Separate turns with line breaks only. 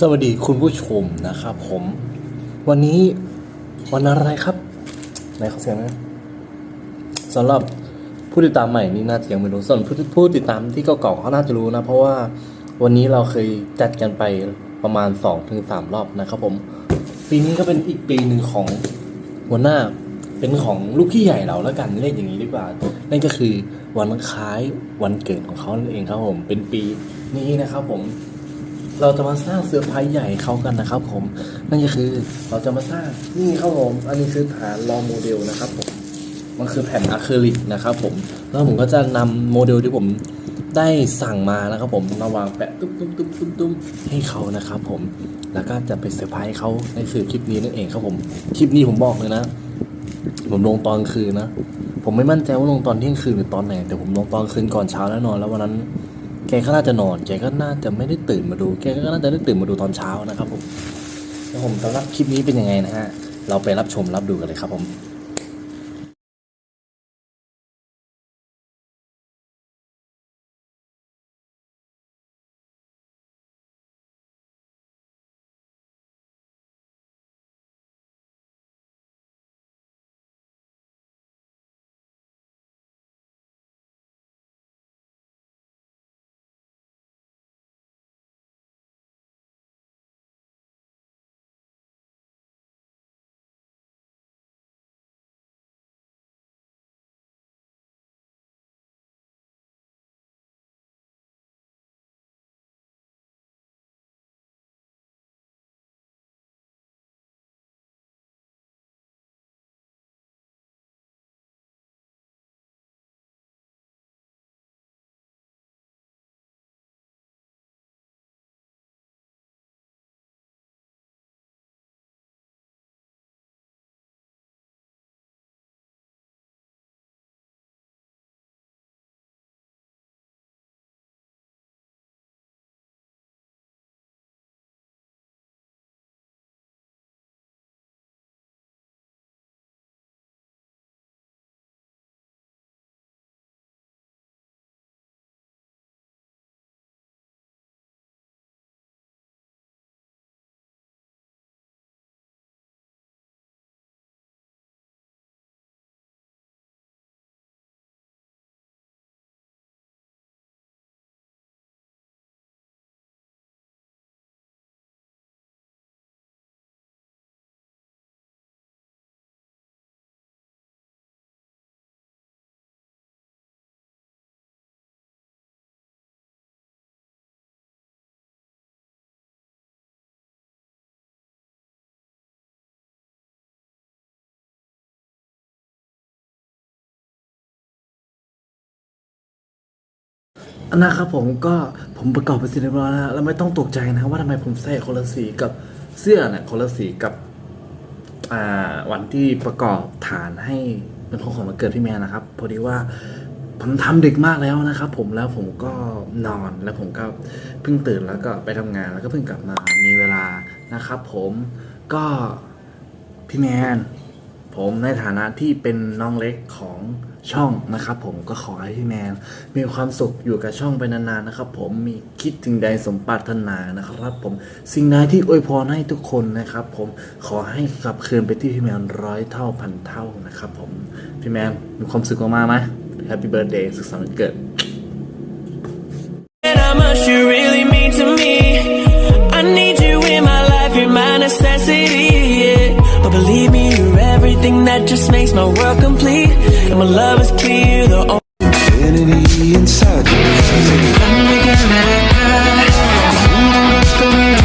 สวัสดีคุณผู้ชมนะครับผม วันนี้วันอะไรครับไหนเขาเสียงนะสำหรับผู้ติดตามใหม่นี่น่าจะยังไม่รู้ส่วนผู้ผู้ติดตามที่เก่าๆเขาน่าจะรู้นะ เพราะว่าวันนี้เราเคยจัดกันไปประมาณ2อถึงสรอบนะครับผม ปีนี้ก็เป็นอีกปีหนึ่งของหัวหน้าเป็นของลูกพี่ใหญ่เราแล้วกันเรียกอย่างนี้ดีกว่า นั่นก็คือวันคล้ายวันเกิดของเขานั่นเองครับผม เป็นปีนี้นะครับผม เราจะมาสร้างเซอร์ไพรส์ใหญ่เขากันนะครับ ผม นั่นก็คือเราจะมาสร้างนี่ครับผมอันนี้คือฐานรองโมเดลนะครับผมมันคือแผ่นอะคริลิกนะครับผมแล้วผมก็จะนำโมเดลที่ผมได้สั่งมานะครับผมมาวางแปะตุ้มตุ้มตุ้มตุ้มตุ้มให้เขานะครับผมแล้วก็จะไปเซอร์ไพรส์เขาในคือคลิปนี้นั่นเองครับผมคลิปนี้ผมบอกเลยนะ ผมลงตอนคืนนะ ผมไม่มั่นใจว่าลงตอนเที่ยงคืนหรือตอนไหนแต่ผมลงตอนคืนก่อนเช้าแน่นอน แล้ววันนั้น แกก็น่าจะนอน แกก็น่าจะไม่ได้ตื่นมาดู แกก็น่าจะได้ตื่นมาดูตอนเช้านะครับผมแล้วผมสำหรับคลิปนี้เป็นยังไงนะฮะ เราไปรับชมรับดูกันเลยครับผม นะครับผมก็ผมประกอบไปเสร็จเรียบร้อยแล้วแล้วไม่ต้องตกใจนะว่าทำไมผมใส่คนละสีกับเสื้อเนี่ยคนละสีกับวันที่ประกอบฐานให้เป็นของของวันเกิดพี่แมนนะครับพอดีว่าผมทำดึกมากแล้วนะครับ ผมแล้วผมก็นอนแล้วผมก็เพิ่งตื่นแล้วก็ไปทำงานแล้วก็เพิ่งกลับมามีเวลานะครับ ผมก็พี่แมน ผมในฐานะที่เป็นน้องเล็กของช่องนะครับผมก็ขอให้พี่แมน มีความสุขอยู่กับช่องไปนานๆนะครับ ผมมีคิดถึงใดสมปรารถนานะครับ ผมสิ่งใดที่อวยพรให้ทุกคนนะครับ ผมขอให้กลับคืนไปที่พี่แมนร้อยเท่าพันเท่านะครับ ผมพี่แมนมีความสุขมากๆไหม Happy Birthday สุขสันต์วันเกิด
that just makes my world complete. And my love is clear, the only
infinity inside you. Let me get it, girl.